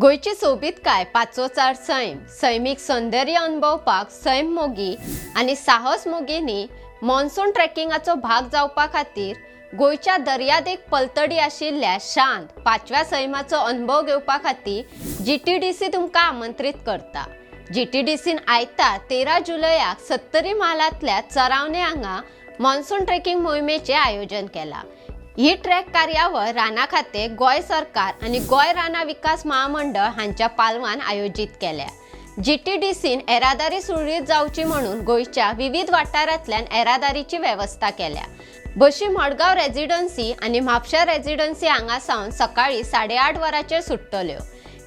गोंयची सोबीत काय? पांचवोचार सैम. सैमीक सौंदर्य अनुभवपाक सैम मोगी आनी साहस मोगींनी मॉन्सून ट्रेकिंगाचो भाग जावपा खातीर गोंयच्या दर्यादेग पलतडी आशिल्ल्या शांत पांचव्या सैमाचो अनुभव घेवपा खातीर जी टी डी सी तुमकां आमंत्रीत करता. जी टी डी सीन आयतार तेरा जुलयाक सत्तरी म्हालांतल्या चरावणे हांगा मॉन्सून ट्रेकिंग मोहिमेचें आयोजन केलां. ही ट्रॅक कार्यावळ राना खाते गोंय सरकार आनी गोंय राना विकास महामंडळ हांच्या पालवान आयोजीत केल्या. जी टी डी सीन येरादारी सुरळीत जावची म्हणून गोंयच्या विविध वाठारांतल्यान येरादारीची वेवस्था केल्या. बशी मडगांव रेजिडन्सी आनी म्हापशा रेजिडन्सी हांगा सावन सकाळी साडे आठ वरांचेर सुट्टल्यो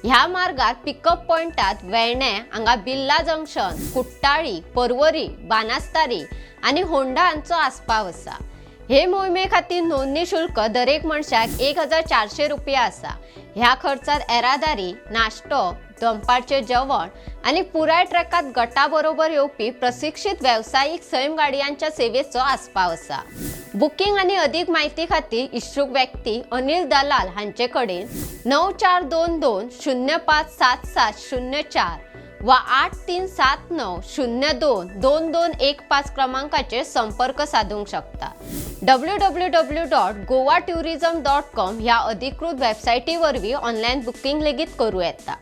ह्या मार्गात पिकअप पॉइंटात वेणे हांगा बिर्ला जंक्शन कुट्टाळी पर्वरी बानास्तारी आनी होंडा हांचो आस्पाव आसा. हे मोहिमे खातीर नोंदणी शुल्क दरेक मनशाक एक हजार चारशे रुपया आसा. ह्या खर्चात येरादारी नाश्तो दनपारचें जेवण आनी पुराय ट्रॅकात गटा बरोबर येवपी प्रशिक्षीत वेवसायीक सैम गाडयांच्या सेवेचो आस्पाव आसा. बुकींग आनी अदीक म्हायती खातीर इच्छूक व्यक्ती अनिल दलाल हांचे कडेन णव चार दोन दोन शुन्य पांच सात सात शुन्य चार वा आठ तीन सात णव शुन्य दोन दोन दोन एक पांच क्रमांकाचेर संपर्क साधूंक शकता. W W W dot Goa tourism dot com ह्या अधिकृत वेबसायटी वरवीं ऑनलायन बुकींग लेगीत करूं येता